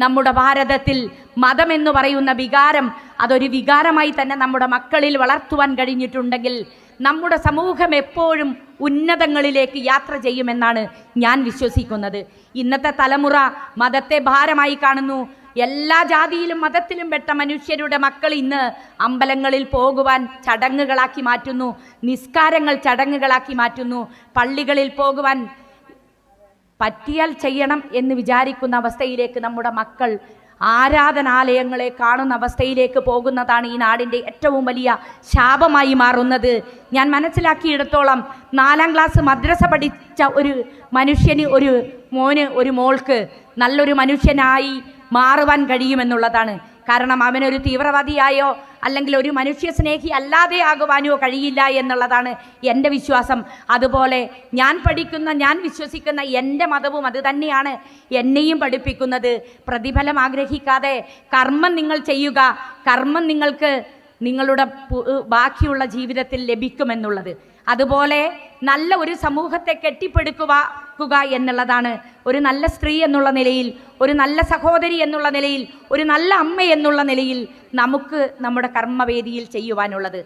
നമ്മുടെ ഭാരതത്തിൽ മതമെന്ന് പറയുന്ന വികാരം അതൊരു വികാരമായി തന്നെ നമ്മുടെ മക്കളിൽ വളർത്തുവാൻ കഴിഞ്ഞിട്ടുണ്ടെങ്കിൽ നമ്മുടെ സമൂഹം എപ്പോഴും ഉന്നതങ്ങളിലേക്ക് യാത്ര ചെയ്യുമെന്നാണ് ഞാൻ വിശ്വസിക്കുന്നത്. ഇന്നത്തെ തലമുറ മതത്തെ ഭാരമായി കാണുന്നു. എല്ലാ ജാതിയിലും മതത്തിലും പെട്ട മനുഷ്യരുടെ മക്കൾ ഇന്ന് അമ്പലങ്ങളിൽ പോകുവാൻ ചടങ്ങുകളാക്കി മാറ്റുന്നു. നിസ്കാരങ്ങൾ ചടങ്ങുകളാക്കി മാറ്റുന്നു. പള്ളികളിൽ പോകുവാൻ പറ്റിയാൽ ചെയ്യണം എന്ന് വിചാരിക്കുന്ന അവസ്ഥയിലേക്ക് നമ്മുടെ മക്കൾ ആരാധനാലയങ്ങളെ കാണുന്ന അവസ്ഥയിലേക്ക് പോകുന്നതാണ് ഈ നാടിന്റെ ഏറ്റവും വലിയ ശാപമായി മാറുന്നത്. ഞാൻ മനസ്സിലാക്കിയിടത്തോളം നാലാം ക്ലാസ് മദ്രസ പഠിച്ച ഒരു മനുഷ്യന് ഒരു മോന് ഒരു മോൾക്ക് നല്ലൊരു മനുഷ്യനായി മാറുവാൻ കഴിയുമെന്നുള്ളതാണ്. കാരണം അവനൊരു തീവ്രവാദിയായോ അല്ലെങ്കിൽ ഒരു മനുഷ്യ സ്നേഹി അല്ലാതെ ആകുവാനോ കഴിയില്ല എന്നുള്ളതാണ് എന്റെ വിശ്വാസം. അതുപോലെ ഞാൻ പഠിക്കുന്ന ഞാൻ വിശ്വസിക്കുന്ന എന്റെ മതവും അത് തന്നെയാണ് എന്നെയും പഠിപ്പിക്കുന്നത്. പ്രതിഫലം ആഗ്രഹിക്കാതെ കർമ്മം നിങ്ങൾ ചെയ്യുക. കർമ്മം നിങ്ങൾക്ക് നിങ്ങളുടെ ബാക്കിയുള്ള ജീവിതത്തിൽ ലഭിക്കുമെന്നുള്ളത്. അതുപോലെ നല്ല ഒരു സമൂഹത്തെ കെട്ടിപ്പടുക്കുക എന്നുള്ളതാണ്. ഒരു നല്ല സ്ത്രീ എന്നുള്ള നിലയിൽ ഒരു നല്ല സഹോദരി എന്നുള്ള നിലയിൽ ഒരു നല്ല അമ്മ എന്നുള്ള നിലയിൽ നമുക്ക് നമ്മുടെ കർമ്മവേദിയിൽ ചെയ്യുവാനുള്ളത്.